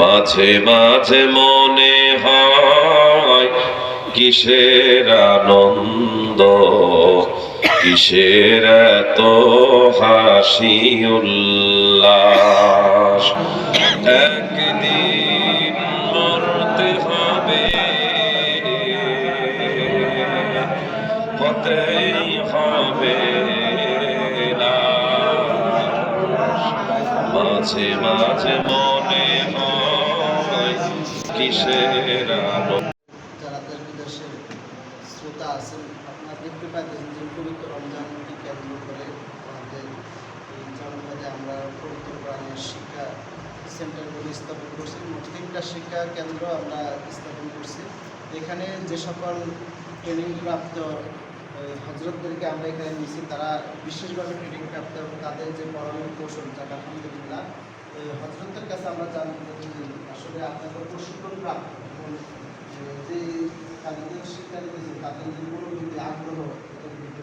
মাঝে মাঝে মনে হয়, কিসের আনন্দ, কিসের এত হাসি উল্লাস একদিন মরতে হবে হতেই হবে। মাঝে মাঝে মনে হয় যারা দেশ আপনারা দেখতে পাচ্ছেন যে পবিত্র রমজানকে কেন্দ্র করে আমাদের শিক্ষা সেন্টারগুলো স্থাপন করছি। মোট শিক্ষা কেন্দ্র আমরা স্থাপন করছি। এখানে যে সকল ট্রেনিং প্রাপ্ত হজরতদেরকে আমরা এখানে নিয়েছি, তারা বিশেষভাবে ট্রেনিং প্রাপ্ত এবং তাদের যে পড়ানোর কৌশল যারা আলহামদুলিল্লাহ হজরতের কাছে আমরা জানতে আসলে আপনাদের প্রশিক্ষণ প্রাপ্ত যে তাদের শিক্ষা দিতেছে তাদের যে মনোবৃত্তি আগ্রহ এটা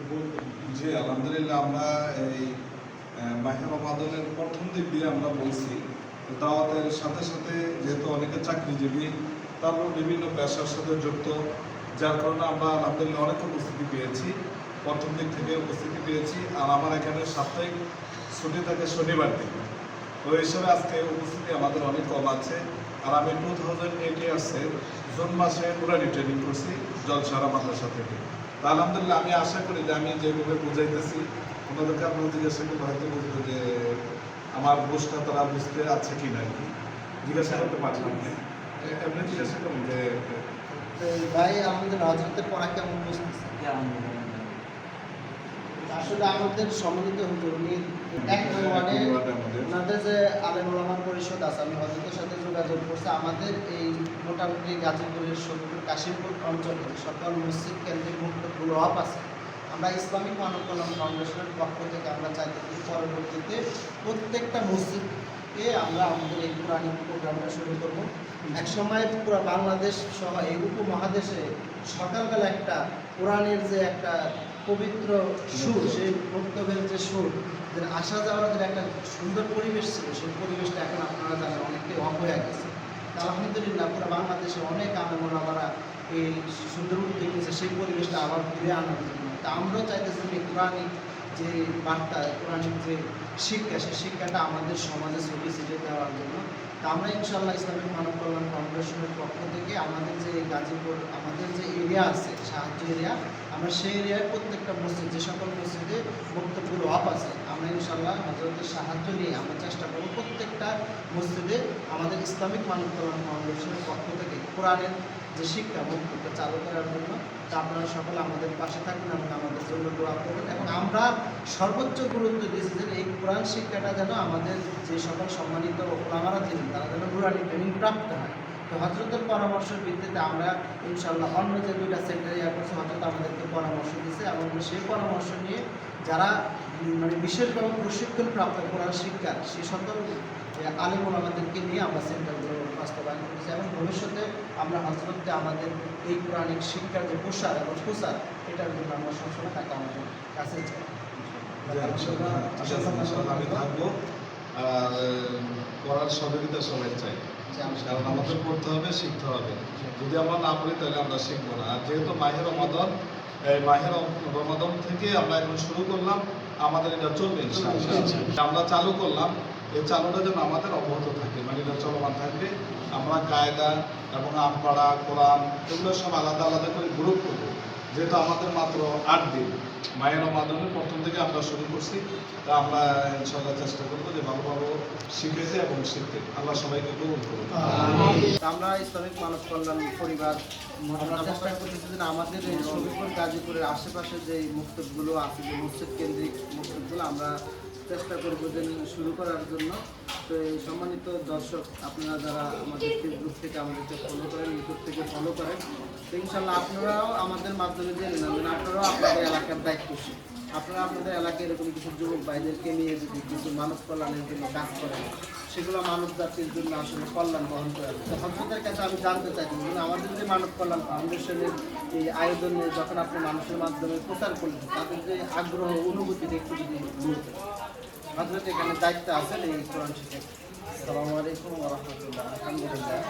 জি আলহামদুলিল্লাহ আমরা এই আহ, মাহে প্রথম দিক দিয়ে আমরা বলছি দাওয়াতের সাথে সাথে যেহেতু অনেকে চাকরিজীবী তারপর বিভিন্ন পেশার সাথে যুক্ত যার কারণে আমরা আলহামদুলিল্লাহ অনেক উপস্থিতি পেয়েছি প্রথম দিক থেকে উপস্থিতি পেয়েছি আর আমার এখানে সাপ্তাহিক ছুটি থাকে শনিবার দিন। তো হিসাবে আজকে উপস্থিতি আমাদের অনেক কম আছে। আর আমি টু থাউজেন্ড এইট ইয়ার্সের জুন মাসে পুরানি ট্রেনিং করছি জলসারা মাদ্রাসা থেকে। তা আলহামদুলিল্লাহ আমি আশা করি যে আমি যেভাবে বুঝাইতেছি ওনাদেরকে আপনারা জিজ্ঞাসা করলে হয়তো বুঝবে যে আমার বুঝটা তারা বুঝতে আছে কি না কি। জিজ্ঞাসা করতে পারলাম না। এ- এমনি জিজ্ঞাসা করুন যে তো ভাই আমাদের হজরতের পড়া কেমন বুঝতেছে আসলে আমাদের সম্মিলিত হুজুর উনি এক মানে ওনাদের যে আলেম ওলামার পরিষদ আছে। আমি হজরতের সাথে যোগাযোগ করছি। আমাদের এই মোটামুটি গাজীপুরের সত্তর কাশিমপুর অঞ্চলে সকল মসজিদ কেন্দ্রিক মুক্তগুলো আপ আছে। আমরা ইসলামিক মানব কল্যাণ ফাউন্ডেশনের পক্ষ থেকে আমরা চাইতেছি পরবর্তীতে প্রত্যেকটা মসজিদকে আমরা আমাদের এই পুরাণিক প্রোগ্রামটা শুরু করব। এক সময় পুরো বাংলাদেশ সহ এই উপমহাদেশে সকালবেলা একটা কোরআনের যে একটা পবিত্র সুর, সেই বক্তব্যের যে সুর যে আসা যাওয়ার যে একটা সুন্দর পরিবেশ ছিল, সেই পরিবেশটা এখন আপনারা জানেন অনেকটাই অফ হয়ে গেছে। আলহামদুলিল্লাহ পুরো বাংলাদেশে অনেক আনন্দরা এই সুন্দর উদ্যোগ সেই পরিবেশটা আবার ফিরে আনার জন্য। তা আমরাও চাইতেছি যে কোরআনিক যে বার্তা কোরআনিক যে শিক্ষা, সেই শিক্ষাটা আমাদের সমাজে ছড়িয়ে ছিটিয়ে দেওয়ার জন্য তা আমরা ইনশাল্লাহ ইসলামিক মানব কল্যাণ ফাউন্ডেশনের পক্ষ থেকে আমাদের যে গাজীপুর, আমাদের যে এরিয়া আছে, সাহায্য এরিয়া আমরা সেই এরিয়ায় প্রত্যেকটা মসজিদ, যে সকল মসজিদে বক্তব্য অফ আছে, আমরা ইনশাল্লাহ হজরতের সাহায্য নিয়ে আমরা চেষ্টা করব প্রত্যেকটা মসজিদে আমাদের ইসলামিক মানব কল্যাণ ফাউন্ডেশনের পক্ষ থেকে কোরআনের যে শিক্ষা বক্তব্য চালু করার জন্য। তা আপনারা সকলে আমাদের পাশে থাকবেন এবং আমাদের জন্য দোয়া করবেন এবং আমরা সর্বোচ্চ গুরুত্ব দিয়েছি যে এই কোরআন শিক্ষাটা যেন আমাদের যে সকল সম্মানিত ওলামারা ছিলেন, তারা যেন নুরানি ট্রেনিং প্রাপ্ত হয়। তো হজরতের পরামর্শের ভিত্তিতে আমরা ইনশাল্লাহ অন্য যে দুইটা সেন্টারে ইয়া করছে হজরত আমাদেরকে পরামর্শ দিয়েছে এবং সেই পরামর্শ নিয়ে যারা মানে বিশেষভাবে প্রশিক্ষণ প্রাপ্ত কোরআন শিক্ষা সে সকল আলিমুল আমাদেরকে নিয়ে আমরা সেন্টারগুলো বাস্তবায়ন করেছি এবং ভবিষ্যতে আমরা হজরতকে আমাদের এই পুরাণিক শিক্ষার যে প্রসার এবং প্রসার এটার জন্য আমরা সবসময় তাকে আমাদের কাছে চাই। আমি থাকব। আর পড়ার সহযোগিতা সবাই চাই। কারণ আমাদের পড়তে হবে শিখতে হবে। যদি আমরা না পড়ি তাহলে আমরা শিখব না। আর যেহেতু মাহের রমাদন এই মাহের রমাদন থেকে আমরা এখন শুরু করলাম। আমাদের এটা চলবে আমরা চালু করলাম। এই চালুটা যেন আমাদের অব্যাহত থাকে মানে এটা চলমান থাকবে। আমরা কায়দা এবং আমপাড়া কোরআন এগুলো সব আলাদা আলাদা করে গ্রুপ করব। যেহেতু আমাদের মাত্র আট দিন মায়ের মাধ্যমে প্রথম থেকে আমরা শুরু করছি তা আমরা ইনশাল্লাহ চেষ্টা করব যে ভালো ভালো শিখেছে এবং শিখতে। আল্লাহ সবাইকে কবুল করুন আমরা ইসলামিক মানব কল্যাণ পরিবার আমরা চেষ্টা করতেছি যে আমাদের এই শরীরপুর গাজীপুরের আশেপাশে যে মুক্তবগুলো আছে যে মসজিদ কেন্দ্রিক মুক্তবগুলো আমরা চেষ্টা করব যে শুরু করার জন্য। তো এই সম্মানিত দর্শক, আপনারা যারা আমাদের ফেসবুক থেকে আমাদেরকে ফলো করেন ইউটিউব থেকে ফলো করেন, তো ইনশাল্লাহ আপনারাও আমাদের মাধ্যমে জেনে নেবেন, আপনারাও আপনাদের এলাকার দায়িত্বশীল। আপনারা আপনাদের এলাকায় এরকম কিছু যুবক ভাইদেরকে নিয়ে যদি কিছু মানব কল্যাণের জন্য কাজ করেন, সেগুলো মানব জাতির জন্য আসলে কল্যাণ বহন করে তো হজরতের কাছে আমি জানতে চাই, যে আমাদের যে মানব কল্যাণ ফাউন্ডেশনের এই আয়োজনে যখন আপনি মানুষের মাধ্যমে প্রচার করলেন, তাদের যে আগ্রহ, অনুভূতিটা একটু যদি হজরত এখানে দায়িত্ব আছেন এই কোরআন শিক্ষা আসসালামু আলাইকুম রাহমাতুল্লাহ, আলহামদুলিল্লাহ।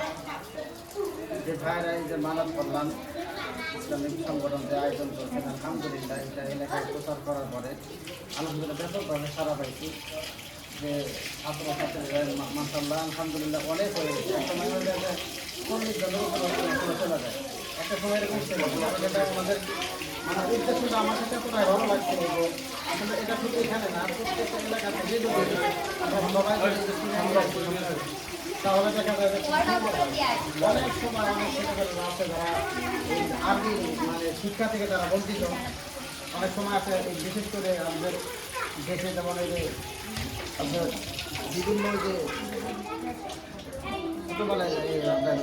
যে ভাইরা এই যে মানব কল্যাণ, ইসলামিক সংগঠন যে আয়োজন করছেন, আলহামদুলিল্লাহ, এটা এলাকায় প্রচার করার পরে আলহামদুলিল্লাহ ব্যাপকভাবে সারা পাইছি যে ছাত্রছাত্রীরা মাসাল্লাহ আলহামদুলিল্লাহ, অনেক হয়ে গেছে। এক সময় হয়ে যে চল্লিশ জনের চলে যায়। একটা সময় এরকম ছিল আমাদের আমার কাছে ভালো আসলে এটা এখানে না আমরা। অনেক সময় আছে যারা মানে শিক্ষা থেকে যারা বঞ্চিত অনেক সময় আছে বিশেষ করে আমাদের দেশে যেমন এই যে আপনার বিভিন্ন যে ছোটো বলে এই আপনার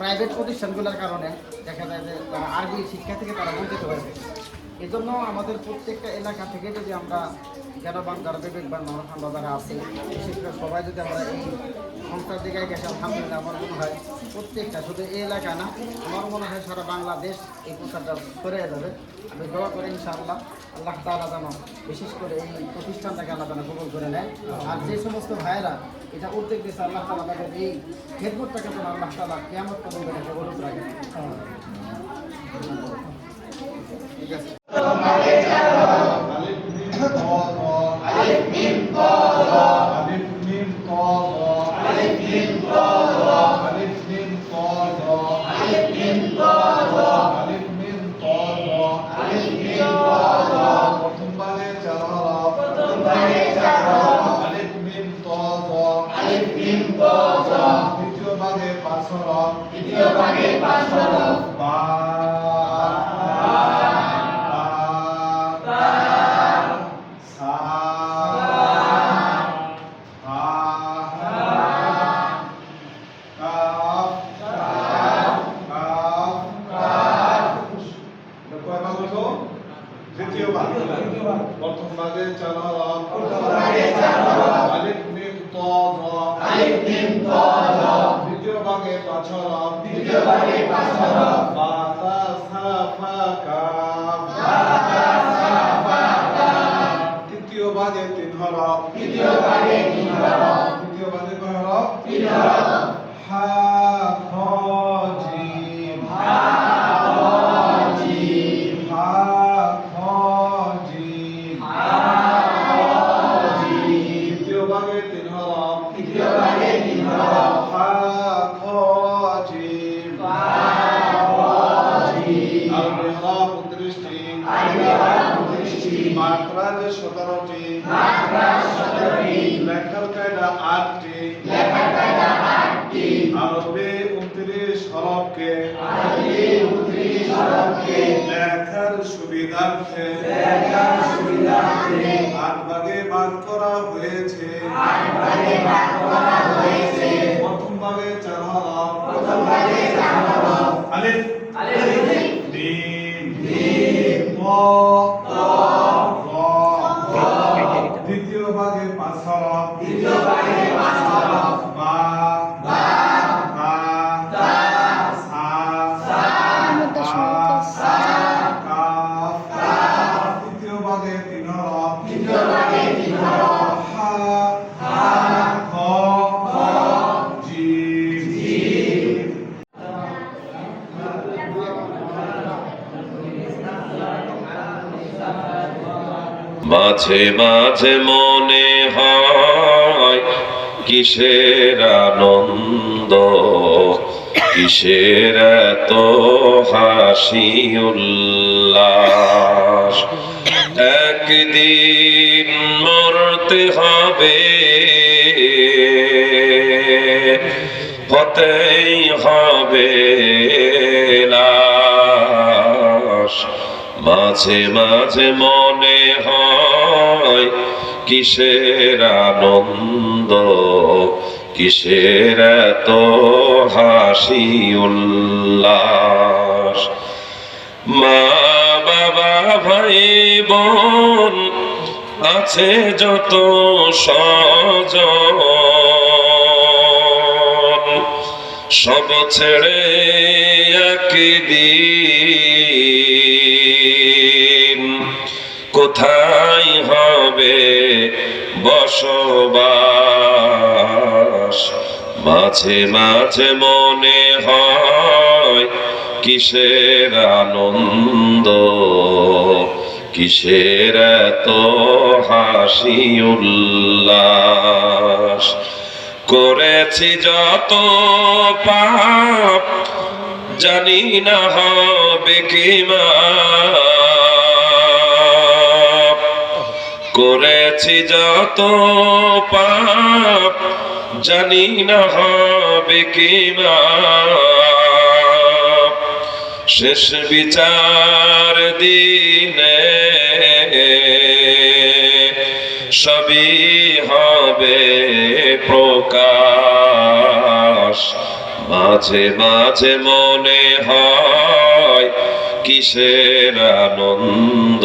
প্রাইভেট প্রতিষ্ঠানগুলোর কারণে দেখা যায় যে তারা আরবি শিক্ষা থেকে তারা বঞ্চিত হয়েছে এজন্য আমাদের প্রত্যেকটা এলাকা থেকে যদি আমরা জ্ঞানবান যারা বিবেকবান মহান যারা আছে সেক্ষেত্রে সবাই যদি আমরা এই সংস্থার দিকে গেছে, আলহামদুলিল্লাহ, আমার মনে হয় প্রত্যেকটা, শুধু এই এলাকা না, আমার মনে হয় সারা বাংলাদেশ এই প্রচারটা করে যাবে আমি দোয়া করি ইনশাআল্লাহ, আল্লাহ তাআলা যেন বিশেষ করে এই প্রতিষ্ঠানটাকে আল্লাহ যেন কবল করে নেয়। আর যে সমস্ত ভাইয়েরা, এটা উদ্যোগ দিয়েছে আল্লাহ তালা তাদের এই খেদমতটাকে যেন আল্লাহ তালা কেমন পর্যন্ত রেখে বলুন রাখে ঠিক আছে। পাঁচ রাত দ্বিতীয় ভাগে পাঁচ হরফ মাত্রাজ সতেরোটি লেখার কায়দা আটটি আরবে উনত্রিশ হরফকে লেখার সুবিধার্থে আট ভাগে ভাগ করা হয়েছে। প্রথম ভাগে চার হরফ। আলিফ আলিফ মাঝে মাঝে মনে হয়, কিসের আনন্দ, কিসের এত হাসি উল্লাস? একদিন মরতে হবে হতেই হবে মাঝে মাঝে মনে হয় কিসের আনন্দ? কিসের এত হাসি উল্লাস? মা, বাবা, ভাই, বোন আছে যত সজন সব ছেড়ে একদিন বসবাস মাঝে মাঝে মনে হয় কিসের আনন্দ, কিসের এত হাসি উল্লাস করেছি যত পাপ, জানি না হবে কি মাপ। করেছি যত পাপ, জানি না হবে কি মাপ। শেষ বিচার দিনে সবই হবে প্রকাশ মাঝে মাঝে মনে হয় কিসের আনন্দ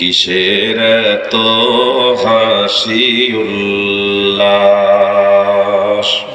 কিসের তো হাসি উল্লাস?